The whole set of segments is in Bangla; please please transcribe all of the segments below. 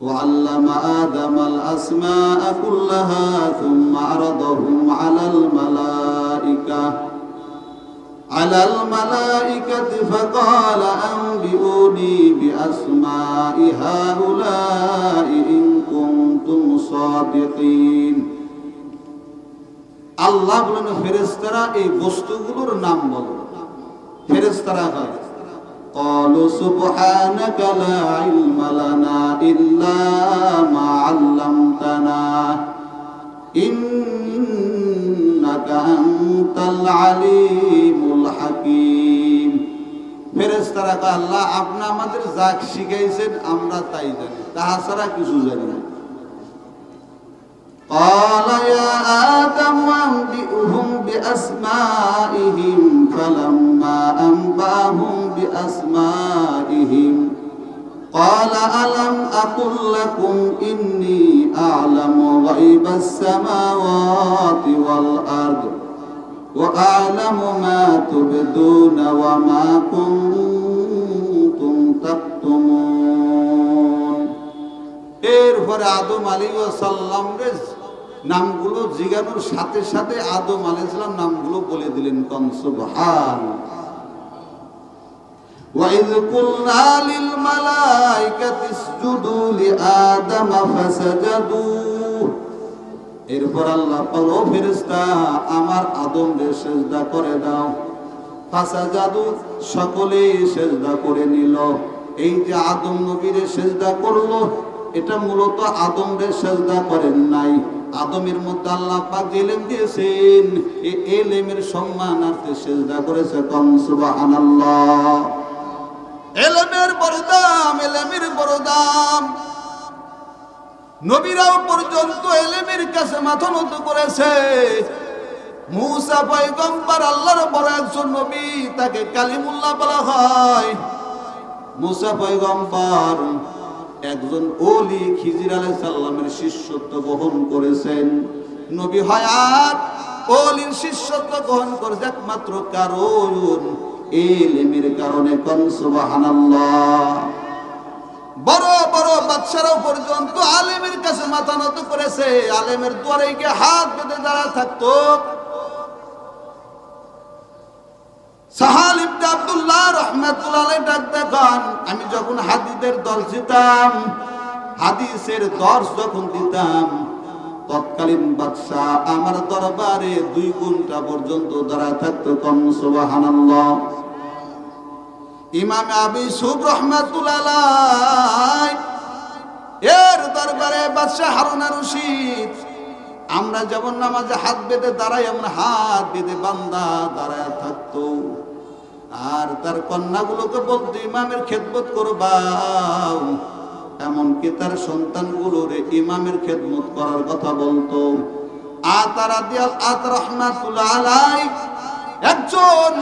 وعلم آدم الأسماء كلها ثم عرضهم على الملائكة على الملائكة فقال أنبئوني بأسماء هؤلاء إن كنتم صادقين আল্লাহ বলেন ফেরেস্তারা এই বস্তুগুলোর নাম বলো ফেরেস্তারা হয় قالوا سبحانك لا علم لنا إلا ما علمتنا إنك أنت العليم الحكيم ফেরেস্তারা কয়, আল্লাহ আপনি আমাদের যা শিখাইছেন আমরা তাই জানি তাহা ছাড়া কিছু জানি না قال يا آدم أنبئهم بأسمائهم فلما أنبأهم بأسمائهم قال ألم أقل لكم إني أعلم غيب السماوات والأرض وأعلم ما تبدون وما كنتم تكتمون এরপরে আদম আলী সাল্লাম নামগুলো জিগানোর সাথে সাথে আদম আলী সাল্লাম নামগুলো বলে দিলেন কনসুবহান وإذ قلنا للملائكة اسجدوا لآدم فسجدوا এরপর আল্লাহ বলো ফেরেশতা আমার আদম রে সেজদা করে দাও ফাসা জাদু সকলে সেজদা করে নিল এই যে আদম নবীরে সেজদা করলো এটা মূলত আদম রে সেজদা করেন নাই। আদমের মধ্যে আল্লাহ পাক এলেম দিয়েছেন এই এলেমের সম্মানার্থে সেজদা করেছে কম, সুবহানাল্লাহ। এলেমের বড় দাম এলেমের বড় দাম নবীরাও পর্যন্ত এলেমের কাছে মাথা নত করেছে। মুসা পয়গম্বর আল্লাহর বড় একজন নবী, তাকে কালিমুল্লাহ বলা হয়। মুসা পয়গম্বর একজন ওলি খিজির আলাই সাল্লামের শিষ্যত্ব গ্রহণ করেছেন। নবী হায়াত ওলির শিষ্যত্ব গ্রহণ করেছে একমাত্র কারণ এলেমের কারণে কন, সুবহানাল্লাহ। বড় বড় বাচ্চারাও পর্যন্ত আলেমের কাছে মাথা নত করেছে। আলেমের দ্বারে গিয়ে হাত বেঁধে দাঁড়া থাকতো। রহমাতুল্লাহ ডাক দেখান, আমি যখন হাদিদের দল ছিলাম হাদিসের দর্শ যখন দিতাম, তৎকালীন বাদশাহ আমার দরবারে দুই ঘণ্টা পর্যন্ত দাঁড়া থাকতো, কম সুবহানাল্লাহ। ইমাম আবি সুব রহমাতুল্লাহ এর দরবারে বাদশাহ হারুন রশিদ। আমরা যেমন নামাজে হাত বেঁধে দাঁড়াই আমরা হাত বেঁধে বান্দা দাঁড়ায় থাকতো। আর তার কন্যাগুলোকে বলতো, ইমামের খেদমত করবাও এমনকি তার সন্তানগুলোর ইমামের খেদমত করার কথা বলতো। একজন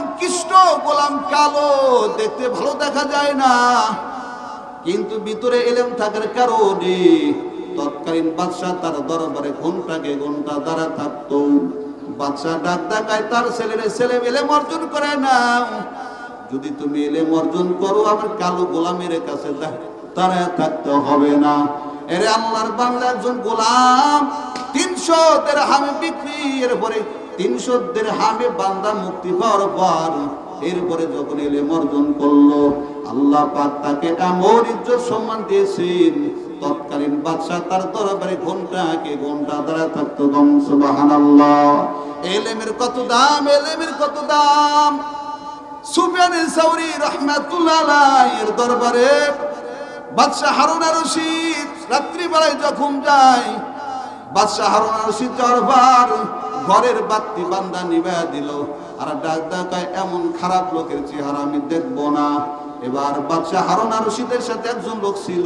গোলাম দেখতে ভালো দেখা যায় না। কিন্তু ভিতরে এলেম তৎকালীন তার দরবারে ঘন্টাকে ঘণ্টা দ্বারা থাকতো। বাদশাহ ডাক ডাকায় তার ছেলের ছেলে এলেম অর্জন করে না। যদি তুমি এলেম অর্জন করো আমার কালো গোলামের কাছে তারা থাকতে হবে না। এরে আল্লাহর বাংলা একজন গোলাম, তিনশো দেড় হামে বিক্রি, এরপরে তিনশো দেড় হামে বান্দা মুক্তি পাওয়ার পর, এরপরে যখন এলে অর্জন করল, আল্লাহ পাক তাকে এমন ইজ্জত সম্মান দিয়েছেন তৎকালীন বাদশাহ তার দরবারে ঘন্টাকে ঘণ্টা দ্বারা থাকতো গম সুবহানাল্লাহ। এলেমের কত দাম, এলেমের কত দাম। সুফিয়ান সাউরি রাহমাতুল্লাহ আলাইহির দরবারে বাদশাহ হারুন রশিদ রাত্রিবেলায় যখন যায়, বাদশাহ হারুন রশিদ দরবার ঘরের বাতি বান্দা নিভা দিল। আর ডাক ডাকায় এমন খারাপ লোকের চেহারা আমি দেখব না। এবার বাদশাহ হারুন রশিদের সাথে একজন লোক ছিল।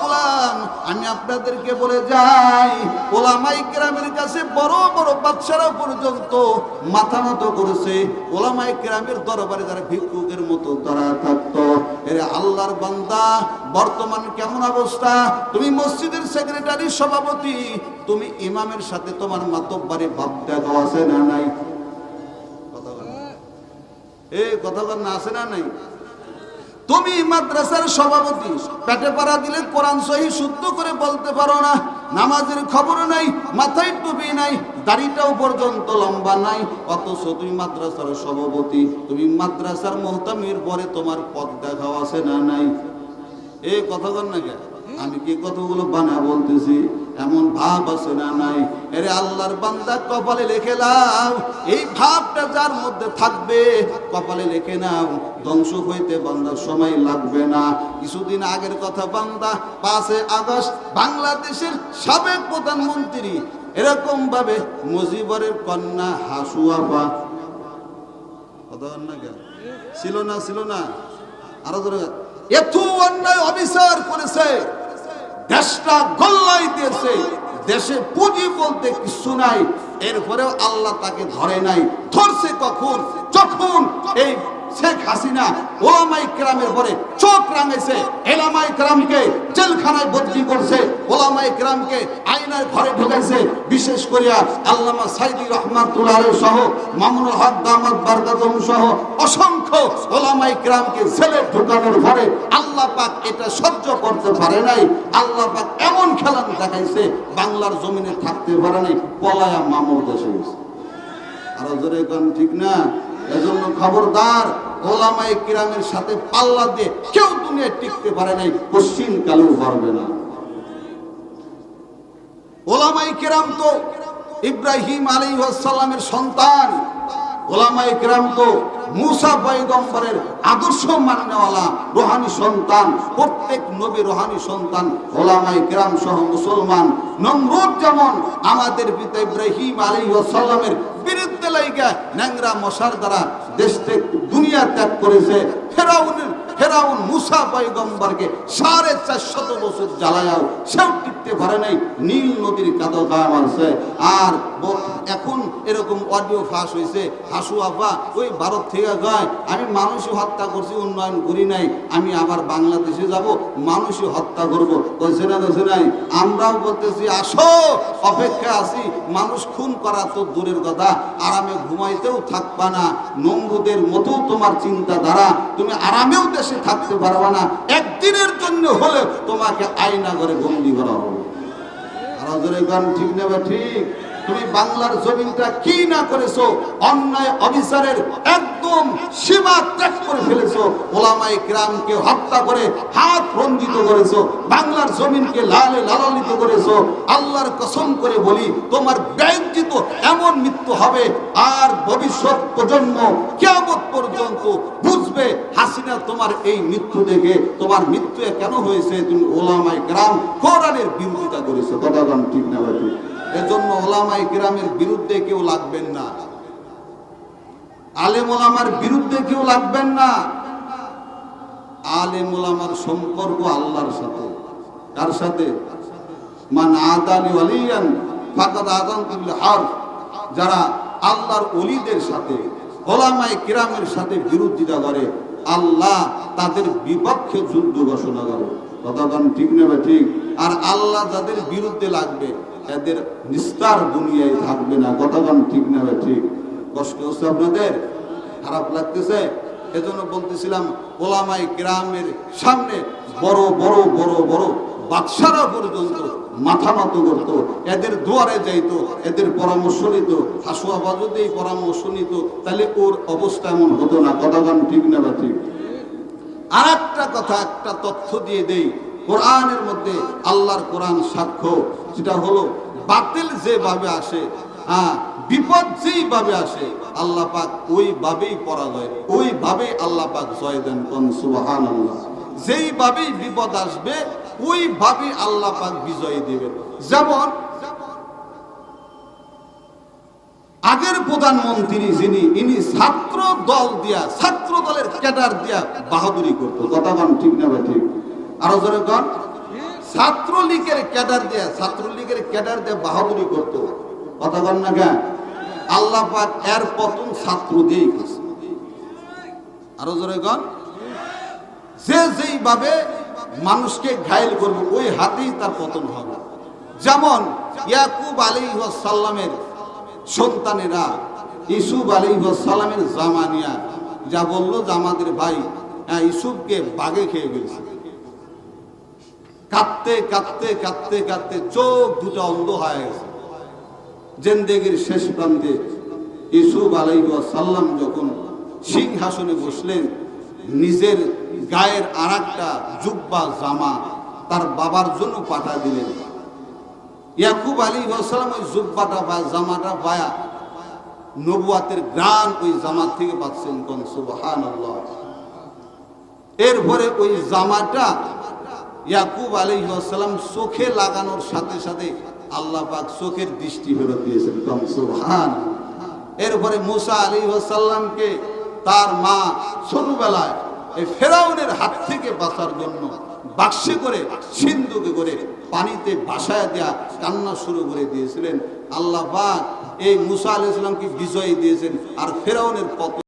গোলাম, আমি আপনাদেরকে বলে যাই, ওলামাই কেরামের কাছে বড় বড় বাচ্চারা পর্যন্ত মাথা নত করেছে। ওলামাই কেরামের দরবারে যারা ভিক্ষুকের মতো দাঁড়া থাকতো। এরে আল্লাহর বান্দা, বর্তমান কেমন অবস্থা? তুমি মসজিদের সেক্রেটারি, সভাপতি, তুমি ইমামের সাথে তোমার মাতব্বারে ভাব দেখা আছে না নাই? কথা। এ, কথা না আছে না নাই? তুমি মাদ্রাসার সভাপতি। পেটে পাড়া দিলে কোরআন সহি শুদ্ধ করে বলতে পারো না। নামাজের খবর নাই, মাথায় টুপি নাই, দাড়িটাও পর্যন্ত লম্বা নাই। অথচ তুমি মাদ্রাসার সভাপতি, তুমি মাদ্রাসার মোহতামির পরে তোমার পদ দেখাও আছে না নাই? এ কথা কর না আমি কি কথাগুলো বানা বলতেছি? এমন ভাব আছে না নাই? এরে আল্লাহর বান্দা কপালে লিখে নাও। এই ভাবটা যার মধ্যে থাকবে, কপালে লিখে নাও। ধ্বংস হইতে বান্দার সময় লাগবে না। কিছুদিন আগের কথা বান্দা পাঁচে আগস্ট বাংলাদেশের সাবেক প্রধানমন্ত্রী। এরকম ভাবে মুজিবরের কন্যা না কেন? ছিল না ছিল না। আরও ধরে এত অন্যায় অবিচার করেছে। দেশটা গল্লাই দিয়েছে। দেশে পুঁজি বলতে কিছু নাই। এরপরেও আল্লাহ তাকে ধরে নাই। ধরছে কখন? যখন এই শেখ হাসিনা ওলামাই ক্রামের পরে চোখ রাঙেছে। এলামাই ক্রামকে জেলখানায় বদলি করছে। ওলামাই ক্রামকে আইনার ঘরে ঢুকেছে বিশেষ করিয়া আল্লামা সাইদি রহমাতুল্লাহ সহ, মামুনুল হক দামাত বারকাতম সহ অসংখ্য ওলামাই ক্রামকে জেলে ঢুকানোর পরে আল্লাহ পাক এটা সহ্য করতে পারে নাই। আল্লাহ পাক এমন খেলান দেখাইছে, বাংলার জমিনে থাকতে পারে নাই, পলায়া মামুর দেশে গেছে। আরও জোরে ঠিক না? এজন্য খবরদার ওলামাই কিরামের সাথে পাল্লা দিয়ে কেউ দুনিয়ায় টিকতে পারে নাই পশ্চিম কালেও পারবে না। ওলামাই কিরাম তো ইব্রাহিম আলী সালামের সন্তান। ওলামাই কিরাম তো মুসা পয়গম্বরের আদর্শ মাননেওয়ালা রোহানি সন্তান, প্রত্যেক নবী রোহানি সন্তান ওলামাই কিরাম সহ মুসলমান, নমরুদ যেমন আমাদের পিতা ইব্রাহিম আলী সাল্লামের বিরুদ্ধে লাইগা ন্যাংরা মশার দ্বারা দেশ থেকে দুনিয়া ত্যাগ করেছে, ফেরাউনের ফেরাউন মুসা পয়গম্বরকে সাড়ে চারশত বছর সেও পারে নাই, নীল নদীর আর এখন এরকম অডিও ফাঁস হয়েছে হাসু ওই ভারত থেকে আমি মানুষই হত্যা করছি, উন্নয়ন করি নাই, আমি আবার বাংলাদেশে যাব, মানুষই হত্যা করব। কইছে না নাই? আমরাও বলতেছি, আসো, অপেক্ষা আছি, মানুষ খুন করা তো দূরের কথা, আরামে ঘুমাইতেও থাকবা না নমরুদের মতো তোমার চিন্তা চিন্তাধারা, তুমি আরামেও দেশে থাকতে পারবা না। একদিনের জন্য হলে তোমাকে আয়না করে বন্দি করা হবে। ঠিক নেবে, ঠিক? তুমি বাংলার জমিনটা কি না করেছ? অন্যায়, অবিচারের একদম সীমা ত্যাগ করে ফেলেছো। ওলামাই গ্রামকে হত্যা করে হাত রঞ্জিত করেছ। বাংলার জমিনকে লালে লালালিত করেছ। আল্লাহর কসম করে বলি, তোমার ব্যয়জিত এমন মৃত্যু হবে আর ভবিষ্যৎ প্রজন্ম কেমন পর্যন্ত বুঝবে, হাসিনা তোমার এই মৃত্যু দেখে। তোমার মৃত্যু কেন হয়েছে? তুমি ওলামাই গ্রাম কোরআনের বিরোধিতা করেছ। কথা ঠিক না এজন্য ওলামাই গ্রামের বিরুদ্ধে কেউ লাগবেন না। আলেম ওলামার বিরুদ্ধে কেউ লাগবেন না। আলেম ওলামার সম্পর্ক আল্লাহর সাথে। কার সাথে? মান আদানি ওয়ালিয়ান, ফাকাদ আযানতুল হার যারা আল্লাহর ওলিদের সাথে, ওলামায়ে কিরামের সাথে বিরোধিতা করে, আল্লাহ তাদের বিপক্ষে যুদ্ধ ঘোষণা করে। কথাগণ ঠিক নেবে ঠিক? আর আল্লাহ যাদের বিরুদ্ধে লাগবে এদের নিস্তার দুনিয়ায় থাকবে না। কথাগণ ঠিক নেবে ঠিক। কষ্ট হচ্ছে আপনাদের? খারাপ লাগতেছে? এজন্য বলতেছিলাম ওলামাই গ্রামের সামনে বড় বড় বড় বড় বাদশারা পর্যন্ত মাথা নত করতো। এদের দুয়ারে যাইতো, এদের পরামর্শ নিত হাসুয়া এই পরামর্শ নিত। তাহলে ওর অবস্থা এমন হতো না। কথাগান ঠিক না বা ঠিক? আর একটা কথা, একটা তথ্য দিয়ে দেই। কোরআনের মধ্যে আল্লাহর কোরআন সাক্ষ্য। যেটা হলো বাতিল যেভাবে আসে হ্যাঁ বিপদ যেইভাবে আসে, আল্লাহ পাক ওইভাবেই পরাজয় ওইভাবেই আল্লাহ পাক জয় দেন কোন সুবহান যেইভাবেই বিপদ আসবে, ওইভাবেই আল্লাহ পাক বিজয় দেবেন। যেমন আগের প্রধানমন্ত্রী যিনি, ইনি ছাত্র দল দিয়া ছাত্র দলের ক্যাডার দিয়া বাহাদুরি করতো কথা কন ঠিক না ভাই ঠিক? আরও জোরে কন। ছাত্রলীগের ক্যাডার দিয়ে, ছাত্রলীগের ক্যাডার দিয়ে কথা বল না কেন? আল্লাহ পাক এর ছাত্র দিয়েই করছে আরও জোরে যে যেইভাবে মানুষকে ঘায়েল করবে, ওই হাতেই তার পতন হবে। যেমন ইয়াকুব আলী সাল্লামের সন্তানেরা ইসুফ আলী সাল্লামের জামানিয়া, যা বলল যে আমাদের ভাই হ্যাঁ ইসুফকে বাগে খেয়ে ফেলছে। কাঁদতে কাঁদতে কাঁদতে কাঁদতে চোখ দুটো অন্ধ হয়ে গেছে। জেন্দেগির শেষ প্রান্তে ইসুফ আলাই সাল্লাম যখন সিংহাসনে বসলেন, নিজের গায়ের আর একটা জুব্বা জামা তার বাবার জন্য পাঠা দিলেন। ইয়াকুব আলী সাল্লাম ওই জুব্বাটা বা জামাটা পায়া নবুয়াতের গ্রান ওই জামাত থেকে পাচ্ছেন কোন সুবহান এরপরে ওই জামাটা ইয়াকুব আলী সাল্লাম চোখে লাগানোর সাথে সাথে আল্লাহ পাক চোখের দৃষ্টি ফেরত দিয়েছেন। কম সুবহান। এরপরে মুসা আলী সাল্লামকে তার মা ছোটবেলায় এই ফেরাউনের হাত থেকে বাঁচার জন্য বাক্সে করে সিন্ধুকে করে পানিতে বাসায় দেয়া কান্না শুরু করে দিয়েছিলেন। আল্লাহ পাক এই মুসা আলাইহিস সালামকে বিজয়ী দিয়েছেন আর ফেরাউনের পত